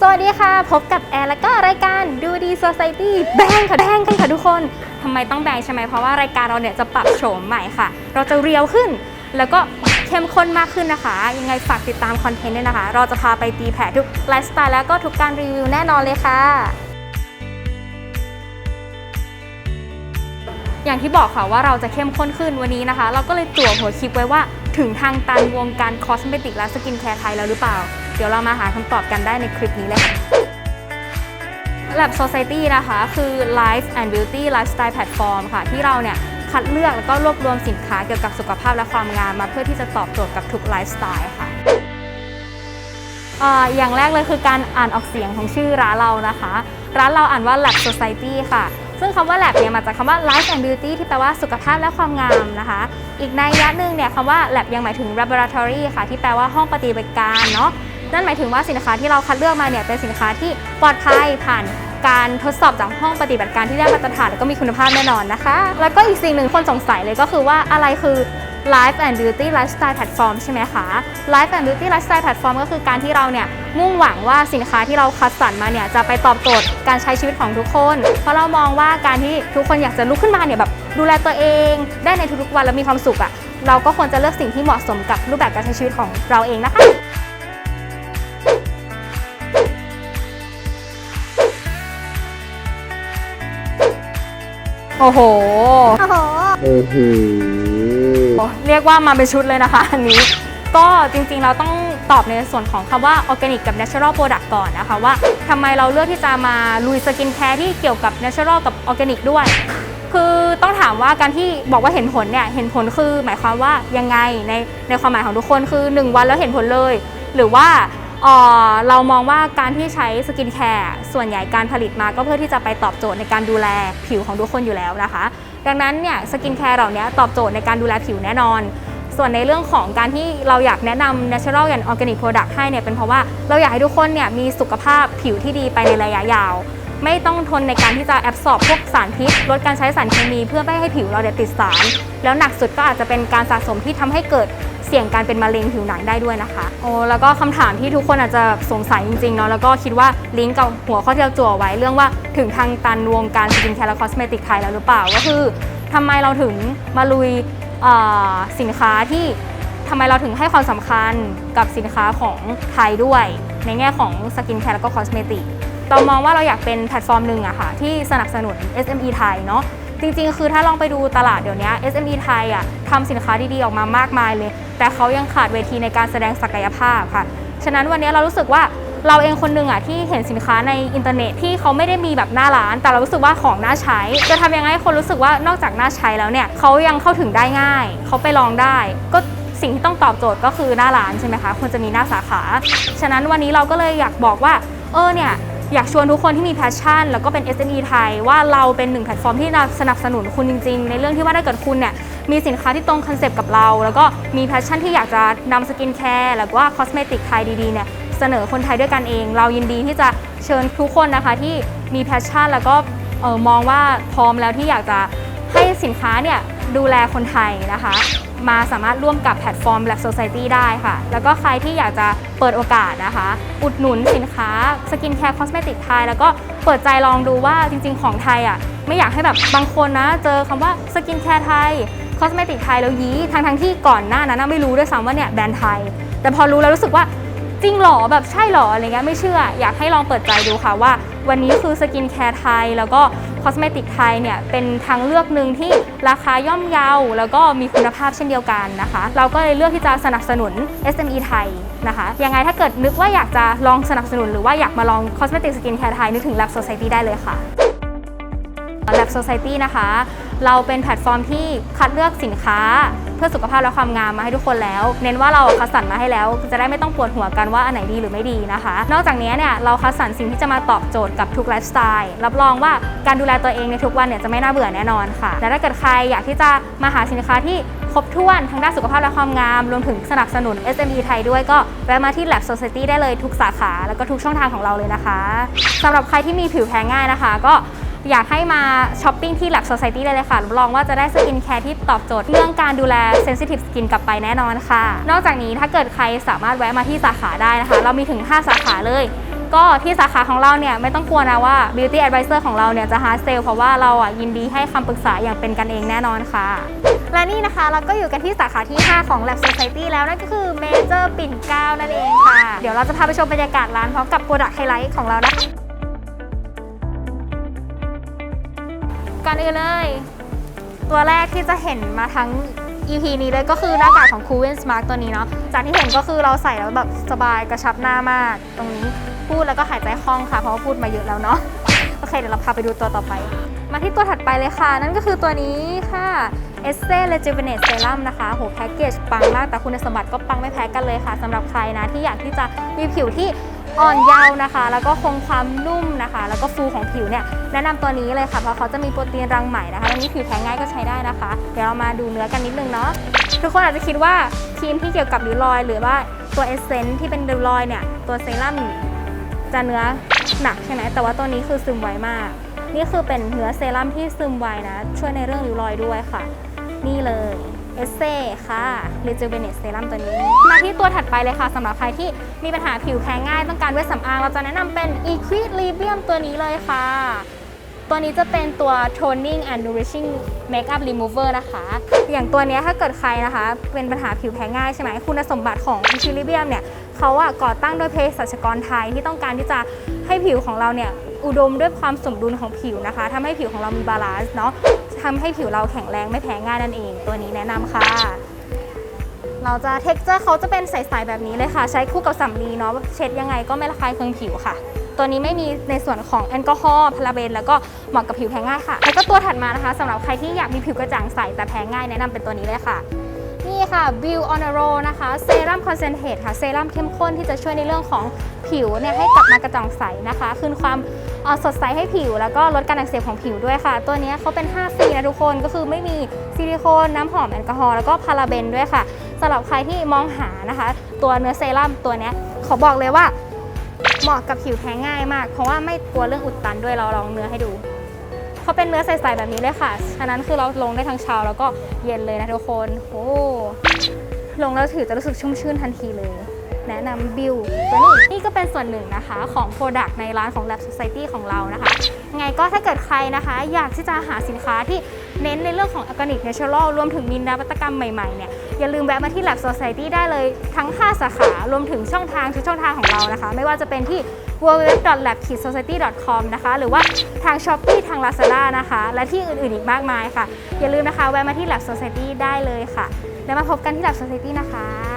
สวัสดีค่ะ พบกับแอร์แล้วก็รายการดูดี Society แบงค่ะแบงกันค่ะทุกคนทำไมต้องแบงใช่ไหมเพราะว่ารายการเราเนี่ยจะปรับโฉมใหม่ค่ะ เราจะเรียวขึ้น แล้วก็เข้มข้นมากขึ้นนะคะ ยังไงฝากติดตามคอนเทนต์ด้วยนะคะ เราจะพาไปตีแผ่ทุกไลฟ์สไตล์แล้วก็ทุกการรีวิวแน่นอนเลยค่ะ อย่างที่บอกค่ะว่าเราจะเข้มข้นขึ้นวันนี้นะคะ เราก็เลยจั่วหัวคลิปไว้ว่า ถึงทางตันวงการคอสเมติกและสกินแคร์ไทยแล้วหรือเปล่า เดี๋ยวเรามาหาคำตอบกันได้ในคลิปนี้เลยค่ะ Lab Society นะคะ คือ Life and Beauty Lifestyle Platform ค่ะ ที่เราเนี่ยคัดเลือกแล้วก็รวบรวมสินค้าเกี่ยวกับสุขภาพและความงามมาเพื่อที่จะตอบโจทย์กับทุกไลฟ์สไตล์ค่ะอ่าอย่างแรกเลยคือการอ่านออกเสียงของชื่อร้านเรานะคะ ร้านเราอ่านว่า Lab Society ค่ะ ซึ่งคำว่า lab เนี่ยมาจากคำว่า life and beauty ที่แปลว่าสุขภาพและความงามนะคะ อีกในยยะหนึ่งเนี่ยคำว่า lab ยังหมายถึง laboratory ค่ะ ที่แปลว่าห้องปฏิบัติการเนาะ นั่นหมายถึงว่าสินค้าที่เราคัดเลือกมาเนี่ยเป็นสินค้าที่ปลอดภัยผ่านการทดสอบจากห้องปฏิบัติการที่ได้มาตรฐานแล้วก็มีคุณภาพแน่นอนนะคะ แล้วก็อีกสิ่งหนึ่งคนสงสัยเลยก็คือว่าอะไรคือ Life and Beauty Lifestyle Platform ใช่ไหมคะ Life and Beauty Lifestyle Platform ก็คือการที่เราเนี่ยมุ่งหวังว่าสินค้าที่เราคัดสรรมาเนี่ยจะไปตอบโจทย์การใช้ชีวิตของทุกคน เพราะเรามองว่าการที่ทุกคนอยากจะลุกขึ้นมาเนี่ยแบบดูแลตัวเอง ได้ในทุกๆวันแล้วมีความสุขอะเราก็ควรจะเลือกสิ่งที่เหมาะสมกับรูปแบบการใช้ชีวิตของเราเองนะคะ โอ้โห โอ้โห โอ้โหเรียกว่ามาเป็นชุดเลยนะคะอันนี้ ก็จริงๆเราต้องตอบในส่วนของคำว่าออร์แกนิกกับ natural product ก่อนนะคะว่าทำไมเราเลือกที่จะมาลุยสกินแคร์ที่เกี่ยวกับ natural กับออร์แกนิกด้วย คือต้องถามว่าการที่บอกว่าเห็นผลเนี่ย เห็นผลคือหมายความว่ายังไงในในความหมายของทุกคนคือ 1 วันแล้วเห็นผลเลย หรือว่า เรามองว่าการที่ใช้สกินแคร์ส่วนใหญ่การผลิตมาก็เพื่อที่จะไปตอบโจทย์ในการดูแลผิวของทุกคนอยู่แล้วนะคะ ดังนั้นเนี่ยสกินแคร์เหล่านี้ตอบโจทย์ในการดูแลผิวแน่นอน ส่วนในเรื่องของการที่เราอยากแนะนำ natural and organic product ให้เนี่ยเป็นเพราะว่าเราอยากให้ทุกคนเนี่ยมีสุขภาพผิวที่ดีไปในระยะยาว ไม่ต้องทนในการที่จะแอบสอบพวกสารพิษ ลดการใช้สารเคมีเพื่อไม่ให้ผิวเราเนี่ยติดสาร แล้วหนักสุดก็อาจจะเป็นการสะสมที่ทำให้เกิดเสี่ยงการเป็นมะเร็งผิวหนังได้ด้วยนะคะโอ้แล้วก็คำถามที่ทุกคนอาจจะสงสัยจริงๆเนาะแล้วก็คิดว่าลิงก์กับหัวข้อที่เราจั่วไว้เรื่องว่าถึงทางตันวงการสกินแคร์และคอสเมติกไทยแล้วหรือเปล่าก็คือทำไมเราถึงมาลุยสินค้าที่ทำไมเราถึงให้ความสำคัญกับสินค้าของไทยด้วย ในแง่ของสกินแคร์แล้วก็คอสเมติก เรามองว่าเราอยากเป็นแพลตฟอร์มหนึ่งอะค่ะที่สนับสนุน SME ไทยเนาะจริงๆ คือถ้าลองไปดูตลาดเดี๋ยวนี้ SME ไทยอะทำสินค้าดีๆ ออกมามากมายเลย แต่เขายังขาดเวทีในการแสดงศักยภาพค่ะ ฉะนั้นวันนี้เรารู้สึกว่าเราเองคนหนึ่งอะที่เห็นสินค้าในอินเทอร์เน็ตที่เขาไม่ได้มีแบบหน้าร้าน แต่เรารู้สึกว่าของน่าใช้ จะทำยังไงให้คนรู้สึกว่านอกจากน่าใช้แล้วเนี่ยเขายังเข้าถึงได้ง่าย เขาไปลองได้ ก็สิ่งที่ต้องตอบโจทย์ก็คือหน้าร้านใช่ไหมคะควรจะมีหน้าสาขา ฉะนั้นวันนี้เราก็เลยอยากบอกว่า เออเนี่ย อยากชวนทุกคนที่มีแพชชั่น แล้วก็เป็น SME ไทย ว่าเราเป็นหนึ่งแพลตฟอร์มที่สนับสนุนคุณจริง ๆ ในเรื่องที่ว่าถ้าเกิดคุณเนี่ยมีสินค้าที่ตรงคอนเซปต์กับเรา แล้วก็มีแพชชั่นที่อยากจะนำสกินแคร์หรือว่าคอสเมติกไทยดีๆเนี่ยเสนอคนไทยด้วยกันเอง เรายินดีที่จะเชิญทุกคนนะคะที่มีแพชชั่น แล้วก็มองว่าพร้อมแล้วที่อยากจะให้สินค้าเนี่ยดูแลคนไทยนะคะ มาสามารถร่วมกับแพลตฟอร์ม Lab Society ได้ค่ะ แล้วก็ใครที่อยากจะเปิดโอกาสนะคะ อุดหนุนสินค้าสกินแคร์คอสเมติกไทย แล้วก็เปิดใจลองดูว่าจริง ๆ ของไทยอะไม่อยากให้แบบบางคนนะ เจอคำว่าสกินแคร์ไทยคอสเมติกไทยแล้วยี้ทั้งๆที่ก่อนหน้านั้นไม่รู้ด้วยซ้ำว่าเนี่ยแบรนด์ไทย แต่พอรู้แล้วรู้สึกว่า จริงหรอแบบใช่หรออะไรเงี้ยไม่เชื่อ อยากให้ลองเปิดใจดูค่ะว่า วันนี้คือสกินแคร์ไทย แล้วก็คอสเมติกไทยเนี่ยเป็นทางเลือกหนึ่งที่ราคาย่อมเยาแล้วก็มีคุณภาพเช่นเดียวกันนะคะ เราก็เลยเลือกที่จะสนับสนุน SME ไทยนะคะยังไงถ้าเกิดนึกว่าอยากจะลองสนับสนุนหรือว่าอยากมาลองคอสเมติกสกินแคร์ไทยนึกถึง Lab Society ได้เลยค่ะ Lab Society นะคะ เราเป็นแพลตฟอร์มที่คัดเลือกสินค้า พื่อสุขภาพและความงามมาให้ทุกคนแล้ว เน้นว่าเราคัดสรรมาให้แล้ว จะได้ไม่ต้องปวดหัวกันว่าอันไหนดีหรือไม่ดีนะคะ นอกจากนี้เนี่ยเราคัดสรรสิ่งที่จะมาตอบโจทย์กับทุกไลฟ์สไตล์รับรองว่าการดูแลตัวเองในทุกวันเนี่ยจะไม่น่าเบื่อแน่นอนค่ะและถ้าเกิดใครอยากที่จะมาหาสินค้าที่ครบถ้วนทั้งด้านสุขภาพและความงาม รวมถึงสนับสนุน SME ไทยด้วยก็แวะมาที่ Lab Society ได้เลยทุกสาขา แล้วก็ทุกช่องทางของเราเลยนะคะสำหรับใครที่มีผิวแพ้ง่ายนะคะ ก็ อยากให้มาช้อปปิ้งที่ Lab Society ได้เลยค่ะรับรองว่าจะได้สกินแคร์ที่ตอบโจทย์เรื่องการดูแล Sensitive Skin กลับไปแน่นอนค่ะ นอกจากนี้ถ้าเกิดใครสามารถแวะมาที่สาขาได้นะคะ เรามีถึง 5 สาขาเลย ก็ที่สาขาของเราเนี่ยไม่ต้องกลัวนะว่า beauty advisor ของเราเนี่ยจะ hard sell เพราะว่าเราอะยินดีให้คำปรึกษาอย่างเป็นกันเองแน่นอนค่ะ และนี่นะคะเราก็อยู่กันที่สาขาที่ 5 ของ Lab Society แล้วนั่นก็คือ Major ปิ่นเกล้านั่นเองค่ะ เดี๋ยวเราจะพาไปชมบรรยากาศร้านพร้อมกับ Product Highlight ของเรานะคะ ก่อนอื่นเลย ตัวแรกที่จะเห็นมาทั้ง EP นี้เลยก็คือหน้ากากของ c o o l Smart ตัวนี้เนาะจากที่เห็นก็คือเราใส่แล้วแบบสบายกระชับหน้ามาก ตรงนี้พูดแล้วก็หายใจคล่องค่ะ เพราะว่าพูดมาเยอะแล้วเนาะโอเคเดี๋ยวเราพาไปดูตัวต่อไป มาที่ตัวถัดไปเลยค่ะ นั่นก็คือตัวนี้ค่ะ e s s e Rejuvenate Serum นะคะ โห แพ็กเกจปังมาก แต่คุณสมบัติก็ปังไม่แพ้กันเลยค่ะสำหรับใครนะ ที่อยากที่จะมีผิวที่ อ่อนเยาว์นะคะ แล้วก็คงความนุ่มนะคะ แล้วก็ฟูของผิวเนี่ยแนะนำตัวนี้เลยค่ะเพราะเขาจะมีโปรตีนรังใหม่นะคะอันนี้ผิวแพ้ง่ายก็ใช้ได้นะคะ เดี๋ยวเรามาดูเนื้อกันนิดนึงเนาะทุกคนอาจจะคิดว่าครีมที่เกี่ยวกับริ้วรอย หรือว่าตัวเอเซนที่เป็นริ้วรอยเนี่ยตัวเซรั่มจะเนื้อหนักใช่ไหมแต่ว่าตัวนี้คือซึมไวมาก นี่คือเป็นเนื้อเซรั่มที่ซึมไวนะ ช่วยในเรื่องริ้วรอยด้วยค่ะ นี่เลย เอสเซ่ค่ะ Rejuvenate Serum ตัวนี้ มาที่ตัวถัดไปเลยค่ะสำหรับใครที่มีปัญหาผิวแพ้ง่ายต้องการเวชสำอาง เราจะแนะนำเป็น Equilibrium ตัวนี้เลยค่ะ ตัวนี้จะเป็นตัว toning and nourishing makeup remover นะคะ อย่างตัวนี้ถ้าเกิดใครนะคะ เป็นปัญหาผิวแพ้ง่ายใช่ไหมคุณสมบัติของ Equilibrium เนี่ยเขาอะก่อตั้งโดยเภสัชกรไทยที่ต้องการที่จะให้ผิวของเราเนี่ยอุดมด้วยความสมดุลของผิวนะคะทำให้ผิวของเรามีบาลานซ์เนาะ ทำให้ผิวเราแข็งแรงไม่แพ้ง่ายนั่นเอง ตัวนี้แนะนำค่ะ เราจะเท็กเจอร์เขาจะเป็นใสๆแบบนี้เลยค่ะ ใช้คู่กับสำลีเนาะเช็ดยังไงก็ไม่ระคายเคืองผิวค่ะ ตัวนี้ไม่มีในส่วนของแอลกอฮอล์พาราเบน แล้วก็เหมาะกับผิวแพ้ง่ายค่ะ แล้วก็ตัวถัดมานะคะสำหรับใครที่อยากมีผิวกระจ่างใสแต่แพ้ง่ายแนะนำเป็นตัวนี้เลยค่ะนี่ค่ะ View on a Roll นะคะเซรั่มคอนเซนเทรตค่ะเซรั่มเข้มข้นที่จะช่วยในเรื่องของผิวเนี่ยให้กลับมากระจ่างใสนะคะ คืนความ สดใสให้ผิว แล้วก็ลดการอักเสบของผิวด้วยค่ะ ตัวนี้เขาเป็น5ฟรีนะทุกคนก็คือไม่มีซิลิโคนน้ำหอมแอลกอฮอล์แล้วก็พาราเบนด้วยค่ะสำหรับใครที่มองหานะคะ ตัวเนื้อเซรั่มตัวนี้ขอบอกเลยว่าเหมาะกับผิวแพ้ง่ายมาก เพราะว่าไม่กลัวเรื่องอุดตันด้วยเราลองเนื้อให้ดูเขาเป็นเนื้อใสๆแบบนี้เลยค่ะฉะนั้นคือเราลงได้ทั้งเช้าแล้วก็เย็นเลยนะทุกคนโอ้ลงแล้วถือจะรู้สึกชุ่มชื่นทันทีเลย แนะนำบิวตัวนี้นี่ก็เป็นส่วนหนึ่งนะคะของ Product ในร้านของ Lab Society ของเรานะคะ ไงก็ถ้าเกิดใครนะคะ อยากที่จะหาสินค้าที่เน้นในเรื่องของ Organic Natural รวมถึงมีนวัตกรรมใหม่ๆเนี่ยอย่าลืมแวะมาที่ Lab Society ได้เลยทั้ง 5 สาขารวมถึงช่องทางทุกช่องทางของเรานะคะ ไม่ว่าจะเป็นที่ www.lab-society.com นะคะ หรือว่าทาง Shopee ทาง Lazada นะคะ และที่อื่นๆอีกมากมายค่ะ อย่าลืมนะคะ แวะมาที่ Lab Society ได้เลยค่ะ แล้วมาพบกันที่ Lab Society นะคะ